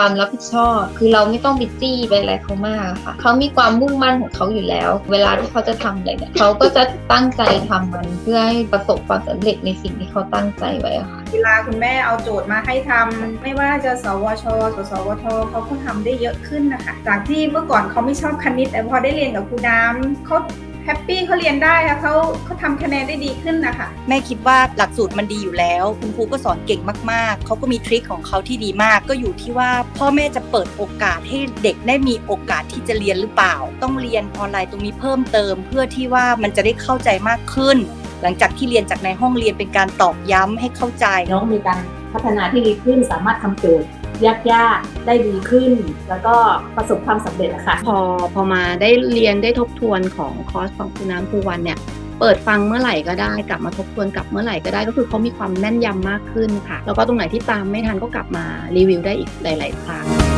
ความรับผิดชอบ คือเราไม่ต้องไปจี้ไปอะไรเขามากค่ะ เขามีความมุ่งมั่นของเขาอยู่แล้ว เวลาที่เขาจะทำอะไรเนี่ยเขาก็จะตั้งใจทำมันเพื่อให้ประสบความสำเร็จในสิ่งที่เขาตั้งใจไว้อะค่ะ เวลาคุณแม่เอาโจทย์มาให้ทำไม่ว่าจะสวชสสวทเขาก็ทำได้เยอะขึ้นนะคะ จากที่เมื่อก่อนเขาไม่ชอบคณิต แต่พอได้เรียนกับครูน้ำเขา แฮปปี้เขาเรียนได้ค่ะเขาเขาทำคะแนนได้ดีขึ้นนะคะแม่คิดว่าหลักสูตรมันดีอยู่แล้ว คุณครูก็สอนเก่งมากๆ เขาก็มีทริคของเขาที่ดีมาก ก็อยู่ที่ว่าพ่อแม่จะเปิดโอกาสให้เด็กได้มีโอกาสที่จะเรียนหรือเปล่า ต้องเรียนออนไลน์ตรงนี้เพิ่มเติม เพื่อที่ว่ามันจะได้เข้าใจมากขึ้น หลังจากที่เรียนจากในห้องเรียนเป็นการตอกย้ำให้เข้าใจ น้องมีการพัฒนาที่ดีขึ้นสามารถทำโจทย์ ยากๆ ได้ดีขึ้น แล้วก็ประสบความสำเร็จอะค่ะ พอพอมาได้เรียนได้ทบทวนของคอร์สของคุณน้ำภูวันเนี่ยเปิดฟังเมื่อไหร่ก็ได้กลับมาทบทวนกลับเมื่อไหร่ก็ได้ก็คือเขามีความแม่นยำมากขึ้นค่ะ แล้วก็ตรงไหนที่ตามไม่ทันก็กลับมารีวิวได้อีกหลาย ๆ ครั้ง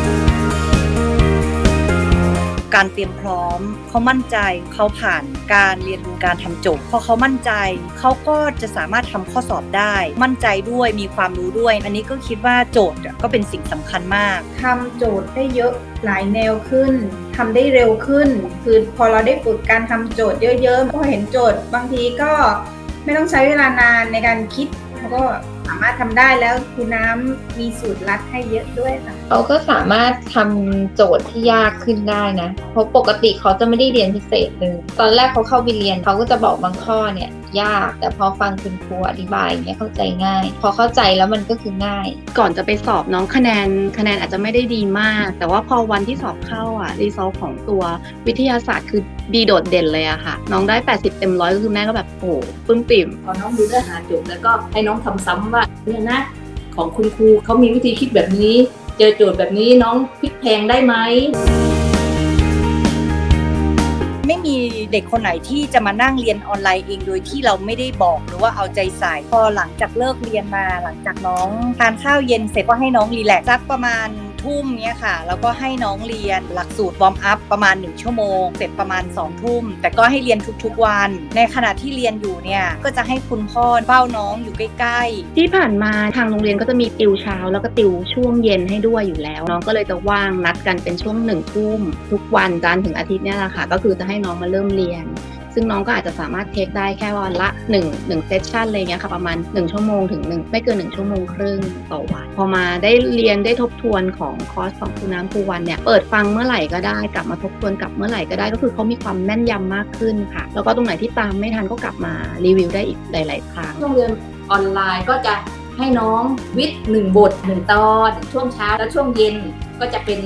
การเตรียมพร้อม เขามั่นใจเขาผ่านการเรียนรู้การทำโจทย์พอเขามั่นใจเขาก็จะสามารถทำข้อสอบได้ มั่นใจด้วยมีความรู้ด้วย อันนี้ก็คิดว่าโจทย์ก็เป็นสิ่งสำคัญมากทำโจทย์ได้เยอะหลายแนวขึ้นทำได้เร็วขึ้น คือพอเราได้ฝึกการทำโจทย์เยอะๆพอเห็นโจทย์บางทีก็ไม่ต้องใช้เวลานานในการคิดเขาก็ สามารถทำได้แล้วคุณน้ำมีสูตรลัดให้เยอะด้วยค่ะเขาก็สามารถทำโจทย์ที่ยากขึ้นได้นะ เพราะปกติเขาจะไม่ได้เรียนพิเศษเลยตอนแรกเขาเข้าไปเรียนเขาก็จะบอกบางข้อเนี่ยยาก แต่พอฟังคุณครูอธิบายเนี่ยเข้าใจง่าย พอเข้าใจแล้วมันก็คือง่าย ก่อนจะไปสอบน้องคะแนนคะแนนอาจจะไม่ได้ดีมาก แต่ว่าพอวันที่สอบเข้าอะรีซอลของตัววิทยาศาสตร์คือดีโดดเด่นเลยอะค่ะ น้องได้ 80 เต็มร้อยก็คือแม่ก็แบบโอ้โหปลื้มปิ่มพอน้องดูเนื้อหาโจทย์แล้วก็ให้น้องทำซ้ำว่าเนี่ยนะของคุณครูเขามีวิธีคิดแบบนี้ เจอโจทย์แบบนี้น้องพลิกแพงได้ไหมไม่มีเด็กคนไหนที่จะมานั่งเรียนออนไลน์เองโดยที่เราไม่ได้บอกหรือว่าเอาใจใส่พอหลังจากเลิกเรียนมา หลังจากน้องทานข้าวเย็นเสร็จก็ให้น้องรีแลกซ์สักประมาณทุ่มเนี้ยค่ะ แล้วก็ให้น้องเรียนหลักสูตรวอร์มอัพประมาณ 1 ชั่วโมง เสร็จประมาณ2ทุ่ม แต่ก็ให้เรียนทุกๆวัน ในขณะที่เรียนอยู่เนี่ย ก็จะให้คุณพ่อเฝ้าน้องอยู่ใกล้ๆ ที่ผ่านมาทางโรงเรียนก็จะมีติวเช้า แล้วก็ติวช่วงเย็นให้ด้วยอยู่แล้ว น้องก็เลยจะว่างนัดกันเป็นช่วงหนึ่งทุ่มทุกวันจันทร์ถึงอาทิตย์เนี่ยแหละค่ะ ก็คือจะให้น้องมาเริ่มเรียน ซึ่งน้องก็อาจจะสามารถเทคได้แค่วันละ1 1เซสชันอะไรเงี้ยค่ะประมาณ 1 ชั่วโมงถึง 1 ไม่เกิน 1 ชั่วโมงครึ่งต่อวัน พอมาได้เรียนได้ทบทวนของคอร์สของครูน้ำครูวันเนี่ยเปิดฟังเมื่อไหร่ก็ได้กลับมาทบทวนกลับเมื่อไหร่ก็ได้ก็คือเขามีความแม่นยำมากขึ้นค่ะ แล้วก็ตรงไหนที่ตามไม่ทันก็กลับมารีวิวได้อีกหลาย ๆ ครั้งช่วงเรียนออนไลน์ก็จะให้น้องวิทย์หนึ่งบทหนึ่งตอน ช่วงเช้าและช่วงเย็นก็จะเป็น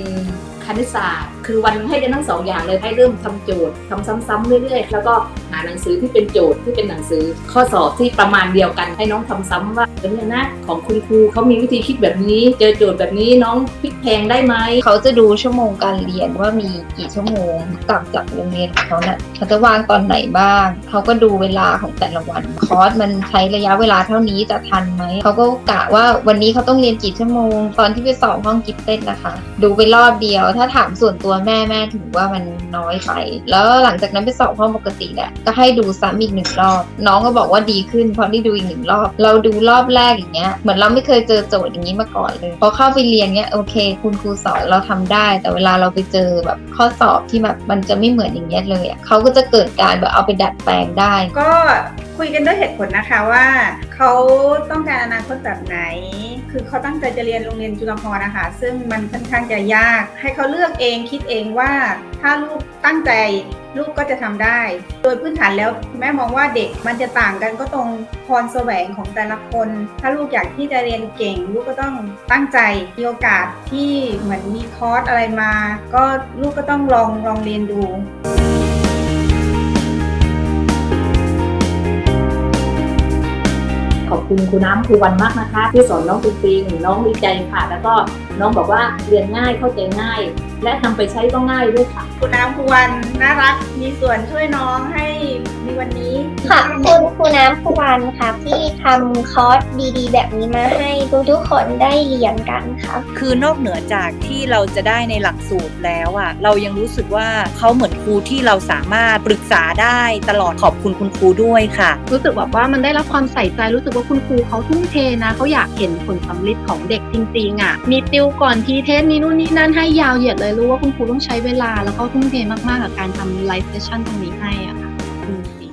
คณิตศาสตร์ คือวันให้เรียนทั้งสองอย่างเลยให้เริ่มทำโจทย์ทำซ้ำๆเรื่อยๆ แล้วก็หาหนังสือที่เป็นโจทย์ที่เป็นหนังสือ ข้อสอบที่ประมาณเดียวกันให้น้องทำซ้ำว่าเออเนี่ยนะของคุณครูเขามีวิธีคิดแบบนี้ เจอโจทย์แบบนี้น้องพลิกแพงได้ไหมเขาจะดูชั่วโมงการเรียนว่ามีกี่ชั่วโมงกลับจากโรงเรียนของเขาเนะ่ะเขาจะวางตอนไหนบ้างเขาก็ดูเวลาของแต่ละวันคอร์สมันใช้ระยะเวลาเท่านี้จะทันไหมเขาก็กะว่าวันนี้เขาต้องเรียนกี่ชั่วโมง ตอนที่ไปสอบห้องกิฟเต้นนะคะ ดูไปรอบเดียวถ้าถามส่วนตัวแม่แม่ถือว่ามันน้อยไปแล้วหลังจากนั้นไปสอบห้องปกติแหละก็ให้ดูซ้ำอีกหนึ่งรอบ น้องก็บอกว่าดีขึ้นเพราะได้ดูอีกหนึ่งรอบ เราดูรอบแรกอย่างเงี้ยเหมือนเราไม่เคยเจอโจทย์อย่างนี้มาก่อนเลยพอเข้าไปเรียนเนี้ยโอเค คุณครูสอนเราทำได้ แต่เวลาเราไปเจอแบบข้อสอบที่แบบมันจะไม่เหมือนอย่างเงี้ยเลยอะเขาก็จะเกิดการแบบเอาไปดัดแปลงได้ก็ คุยกันด้วยเหตุผลนะคะว่าเขาต้องการอนาคตแบบไหน คือเขาตั้งใจจะเรียนโรงเรียนจุฬาภรณ์นะคะ ซึ่งมันค่อนข้างจะยาก ให้เขาเลือกเองคิดเองว่าถ้าลูกตั้งใจลูกก็จะทำได้ โดยพื้นฐานแล้วแม่มองว่าเด็กมันจะต่างกันก็ตรงพรแสวงของแต่ละคน ถ้าลูกอยากที่จะเรียนเก่ง ลูกก็ต้องตั้งใจมีโอกาสที่เหมือนมีคอร์สอะไรมา ก็ลูกก็ต้องลองลองเรียนดู คุณครูน้ำครูวันมากนะคะ ที่สอนน้องปิงปิงน้องดีใจค่ะ แล้วก็ น้องบอกว่าเรียนง่ายเข้าใจง่าย และนำไปใช้ก็ง่ายด้วยค่ะ คุณน้ำคุณวันน่ารักมีส่วนช่วยน้องให้มีวันนี้ขอบคุณครูน้ำครูวันครับที่ทำคอร์สดีๆ แบบนี้มาให้ทุกๆคนได้เรียนกันครับคือนอกเหนือจากที่เราจะได้ในหลักสูตรแล้วอะเรายังรู้สึกว่าเขาเหมือนครูที่เราสามารถปรึกษาได้ตลอดขอบคุณคุณครูด้วยค่ะ รู้สึกแบบว่ามันได้รับความใส่ใจรู้สึกว่าคุณครูเขาทุ่มเทนะเขาอยากเห็นผลสำลิดของเด็กจริงๆอะมีติวก่อนทีเทสมีนู่นนี่นั่นให้ยาวเหยียดเลยรู้ว่าคุณครูต้องใช้เวลา แล้วก็ทุ่มเทมากๆกับการทำไลฟ์เซสชั่นตรงนี้ให้อะค่ะอืมดี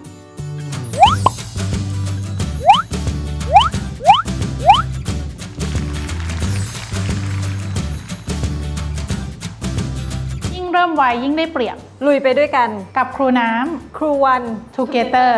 ยิ่งเริ่มไวยิ่งได้เปรียบ ลุยไปด้วยกันกับครูน้ำ ครูวัน Together